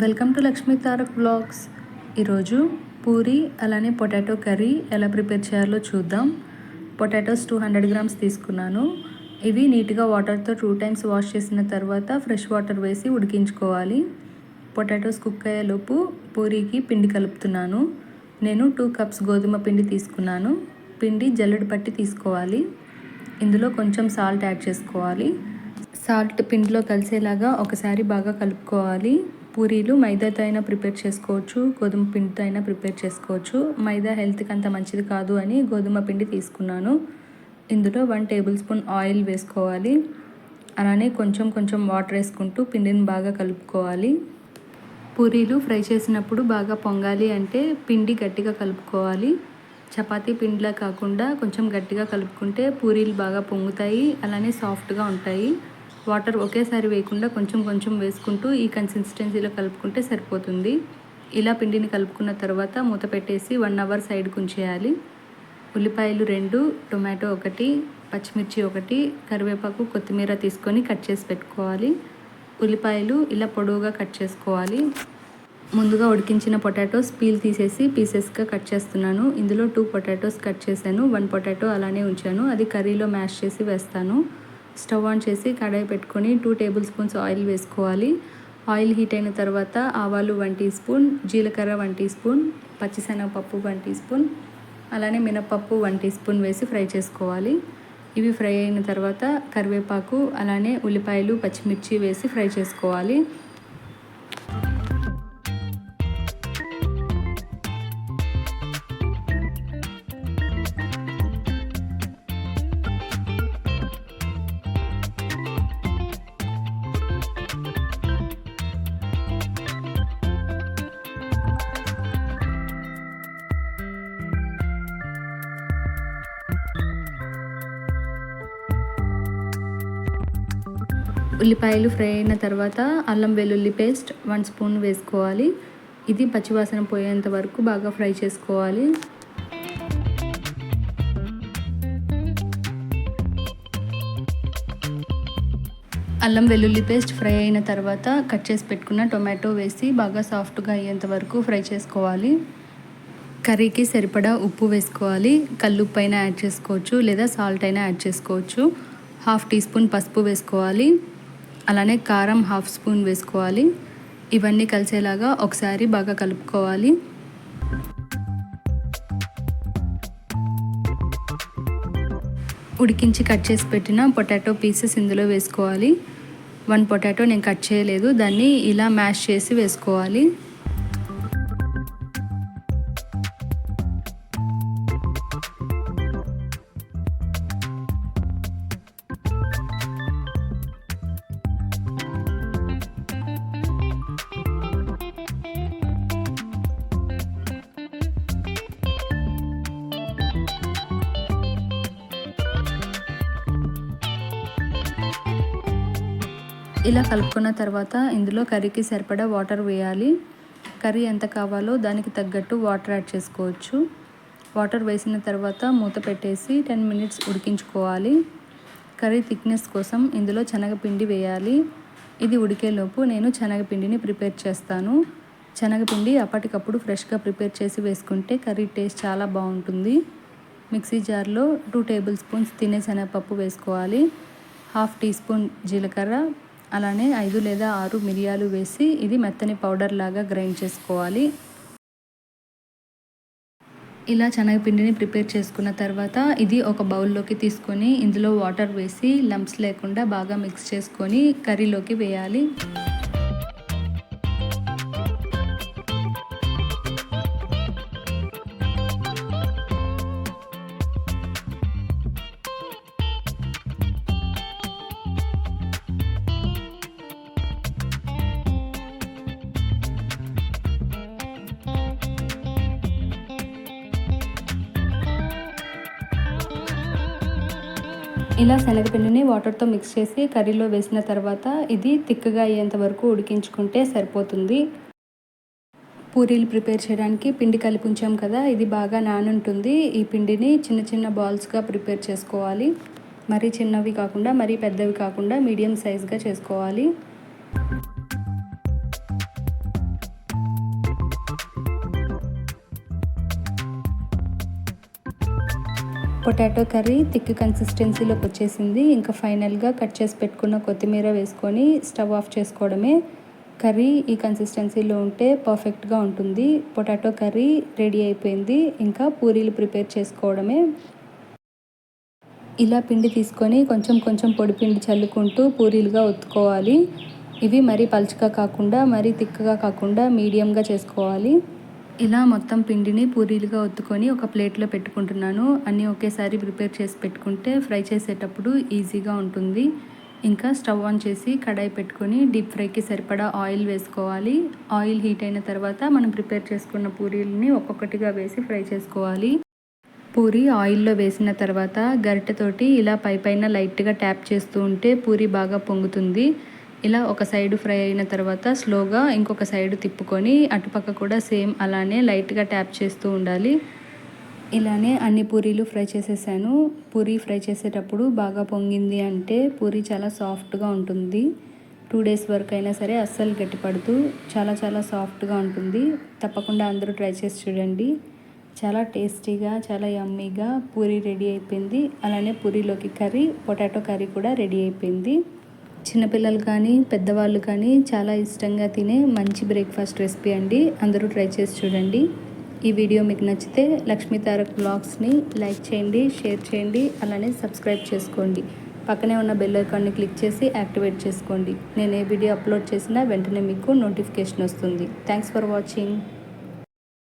Welcome to Lakshmi Tarak blogs. ఈరోజు పూరి అలానే potato curry ఎలా ప్రిపేర్ చేయాలో చూద్దాం. పొటాటోస్ టూ హండ్రెడ్ గ్రామ్స్ తీసుకున్నాను. ఇవి నీట్గా వాటర్తో టూ టైమ్స్ వాష్ చేసిన తర్వాత ఫ్రెష్ వాటర్ వేసి ఉడికించుకోవాలి. పొటాటోస్ కుక్ అయ్యేలోపు పూరీకి పిండి కలుపుతున్నాను. నేను టూ కప్స్ గోధుమ పిండి తీసుకున్నాను. పిండి జల్లెడు పట్టి తీసుకోవాలి. ఇందులో కొంచెం సాల్ట్ యాడ్ చేసుకోవాలి. సాల్ట్ పిండిలో కలిసేలాగా ఒకసారి బాగా కలుపుకోవాలి. పూరీలు మైదాతో అయినా ప్రిపేర్ చేసుకోవచ్చు గోధుమ పిండితో అయినా ప్రిపేర్ చేసుకోవచ్చు. మైదా హెల్త్కి అంత మంచిది కాదు అని గోధుమ పిండి తీసుకున్నాను. ఇందులో వన్ టేబుల్ స్పూన్ ఆయిల్ వేసుకోవాలి. అలానే కొంచెం కొంచెం వాటర్ వేసుకుంటూ పిండిని బాగా కలుపుకోవాలి. పూరీలు ఫ్రై చేసినప్పుడు బాగా పొంగాలి అంటే పిండి గట్టిగా కలుపుకోవాలి. చపాతీ పిండిలా కాకుండా కొంచెం గట్టిగా కలుపుకుంటే పూరీలు బాగా పొంగుతాయి అలానే సాఫ్ట్గా ఉంటాయి. వాటర్ ఒకేసారి వేయకుండా కొంచెం కొంచెం వేసుకుంటూ ఈ కన్సిస్టెన్సీలో కలుపుకుంటే సరిపోతుంది. ఇలా పిండిని కలుపుకున్న తర్వాత మూత పెట్టేసి వన్ అవర్ సైడ్కి ఉంచేయాలి ఉల్లిపాయలు రెండు టొమాటో ఒకటి పచ్చిమిర్చి ఒకటి కరివేపాకు కొత్తిమీర తీసుకొని కట్ చేసి పెట్టుకోవాలి. ఉల్లిపాయలు ఇలా పొడవుగా కట్ చేసుకోవాలి. ముందుగా ఉడికించిన పొటాటోస్ పీల్ తీసేసి పీసెస్గా కట్ చేస్తున్నాను. ఇందులో టూ పొటాటోస్ కట్ చేశాను. వన్ పొటాటో అలానే ఉంచాను. అది కర్రీలో మ్యాష్ చేసి వేస్తాను. స్టవ్ ఆన్ చేసి కడాయి పెట్టుకొని టూ టేబుల్ స్పూన్స్ ఆయిల్ వేసుకోవాలి. ఆయిల్ హీట్ అయిన తర్వాత ఆవాలు వన్ టీ స్పూన్ జీలకర్ర వన్ టీ స్పూన్ పచ్చిశనగపప్పు వన్ టీ స్పూన్ అలానే మినపప్పు వన్ టీ స్పూన్ వేసి ఫ్రై చేసుకోవాలి. ఇవి ఫ్రై అయిన తర్వాత కరివేపాకు అలానే ఉల్లిపాయలు పచ్చిమిర్చి వేసి ఫ్రై చేసుకోవాలి. ఉల్లిపాయలు ఫ్రై అయిన తర్వాత అల్లం వెల్లుల్లి పేస్ట్ వన్ స్పూన్ వేసుకోవాలి. ఇది పచ్చివాసన పోయేంత వరకు బాగా ఫ్రై చేసుకోవాలి. అల్లం వెల్లుల్లి పేస్ట్ ఫ్రై అయిన తర్వాత కట్ చేసి పెట్టుకున్న టొమాటో వేసి బాగా సాఫ్ట్గా అయ్యేంత వరకు ఫ్రై చేసుకోవాలి. కర్రీకి సరిపడా ఉప్పు వేసుకోవాలి. కల్లుప్పు అయినా యాడ్ చేసుకోవచ్చు లేదా సాల్ట్ అయినా యాడ్ చేసుకోవచ్చు. హాఫ్ టీ స్పూన్ పసుపు వేసుకోవాలి. అలానే కారం హాఫ్ స్పూన్ వేసుకోవాలి. ఇవన్నీ కలిసేలాగా ఒకసారి బాగా కలుపుకోవాలి. ఉడికించి కట్ చేసి పెట్టిన పొటాటో పీసెస్ ఇందులో వేసుకోవాలి. వన్ పొటాటో నేను కట్ చేయలేదు. దాన్ని ఇలా మ్యాష్ చేసి వేసుకోవాలి. ఇలా కలుపుకున్న తర్వాత ఇందులో కర్రీకి సరిపడా వాటర్ వేయాలి. కర్రీ ఎంత కావాలో దానికి తగ్గట్టు వాటర్ యాడ్ చేసుకోవచ్చు. వాటర్ వేసిన తర్వాత మూత పెట్టేసి టెన్ మినిట్స్ ఉడికించుకోవాలి. కర్రీ థిక్నెస్ కోసం ఇందులో శనగపిండి వేయాలి. ఇది ఉడికేలోపు నేను శనగపిండిని ప్రిపేర్ చేస్తాను. శనగపిండి అప్పటికప్పుడు ఫ్రెష్గా ప్రిపేర్ చేసి వేసుకుంటే కర్రీ టేస్ట్ చాలా బాగుంటుంది. మిక్సీ జార్లో టూ టేబుల్ స్పూన్స్ తినే శనగపప్పు వేసుకోవాలి. హాఫ్ టీ స్పూన్ జీలకర్ర అలానే ఐదు లేదా ఆరు మిరియాలు వేసి ఇది మెత్తని పౌడర్ లాగా గ్రైండ్ చేసుకోవాలి. ఇలా శనగపిండిని ప్రిపేర్ చేసుకున్న తర్వాత ఇది ఒక బౌల్లోకి తీసుకొని ఇందులో వాటర్ వేసి లంప్స్ లేకుండా బాగా మిక్స్ చేసుకొని కర్రీలోకి వేయాలి. ఇలా శనగపిండిని వాటర్తో మిక్స్ చేసి కర్రీలో వేసిన తర్వాత ఇది తిక్కగా అయ్యేంత వరకు ఉడికించుకుంటే సరిపోతుంది. పూరీలు ప్రిపేర్ చేయడానికి పిండి కలిపి ఉంచాం కదా ఇది బాగా నానుంటుంది. ఈ పిండిని చిన్న చిన్న బాల్స్గా ప్రిపేర్ చేసుకోవాలి. మరీ చిన్నవి కాకుండా మరీ పెద్దవి కాకుండా మీడియం సైజ్గా చేసుకోవాలి. పొటాటో కర్రీ థిక్ కన్సిస్టెన్సీలోకి వచ్చేసింది. ఇంకా ఫైనల్గా కట్ చేసి పెట్టుకున్న కొత్తిమీర వేసుకొని స్టవ్ ఆఫ్ చేసుకోవడమే. కర్రీ ఈ కన్సిస్టెన్సీలో ఉంటే పర్ఫెక్ట్గా ఉంటుంది. పొటాటో కర్రీ రెడీ అయిపోయింది. ఇంకా పూరీలు ప్రిపేర్ చేసుకోవడమే. ఇలా పిండి తీసుకొని కొంచెం కొంచెం పొడి పిండి చల్లుకుంటూ పూరీలుగా ఒత్తుకోవాలి. ఇవి మరీ పలుచగా కాకుండా మరీ తిక్కగా కాకుండా మీడియంగా చేసుకోవాలి. ఇలా మొత్తం పిండిని పూరీలుగా ఒత్తుకొని ఒక ప్లేట్లో పెట్టుకుంటున్నాను. అన్నీ ఒకేసారి ప్రిపేర్ చేసి పెట్టుకుంటే ఫ్రై చేసేటప్పుడు ఈజీగా ఉంటుంది. ఇంకా స్టవ్ ఆన్ చేసి కడాయి పెట్టుకొని డీప్ ఫ్రైకి సరిపడా ఆయిల్ వేసుకోవాలి. ఆయిల్ హీట్ అయిన తర్వాత మనం ప్రిపేర్ చేసుకున్న పూరీలని ఒక్కొక్కటిగా వేసి ఫ్రై చేసుకోవాలి. పూరి ఆయిల్లో వేసిన తర్వాత గరిటెతోటి ఇలా పై పైన లైట్గా ట్యాప్ చేస్తూ ఉంటే పూరి బాగా పొంగుతుంది. ఇలా ఒక సైడ్ ఫ్రై అయిన తర్వాత స్లోగా ఇంకొక సైడ్ తిప్పుకొని అటుపక్క కూడా సేమ్ అలానే లైట్గా ట్యాప్ చేస్తూ ఉండాలి. ఇలానే అన్ని పూరీలు ఫ్రై చేసేసాను. పూరి ఫ్రై చేసేటప్పుడు బాగా పొంగింది అంటే పూరి చాలా సాఫ్ట్గా ఉంటుంది. టూ డేస్ వరకు అయినా సరే అస్సలు గట్టిపడుతూ చాలా చాలా సాఫ్ట్గా ఉంటుంది. తప్పకుండా అందరూ ట్రై చేసి చూడండి. చాలా టేస్టీగా చాలా యమ్మీగా పూరి రెడీ అయిపోయింది. అలానే పూరీలోకి కర్రీ పొటాటో కర్రీ కూడా రెడీ అయిపోయింది. చిన్నపిల్లలు కానీ పెద్దవాళ్ళు కానీ చాలా ఇష్టంగా తినే మంచి బ్రేక్ఫాస్ట్ రెసిపీ అండి. అందరూ ట్రై చేసి చూడండి. ఈ వీడియో మీకు నచ్చితే లక్ష్మీ తారక్ బ్లాగ్స్ని లైక్ చేయండి షేర్ చేయండి అలానే సబ్స్క్రైబ్ చేసుకోండి. పక్కనే ఉన్న బెల్ ఐకాన్ని క్లిక్ చేసి యాక్టివేట్ చేసుకోండి. నేను ఏ వీడియో అప్లోడ్ చేసినా వెంటనే మీకు నోటిఫికేషన్ వస్తుంది. Thanks for watching.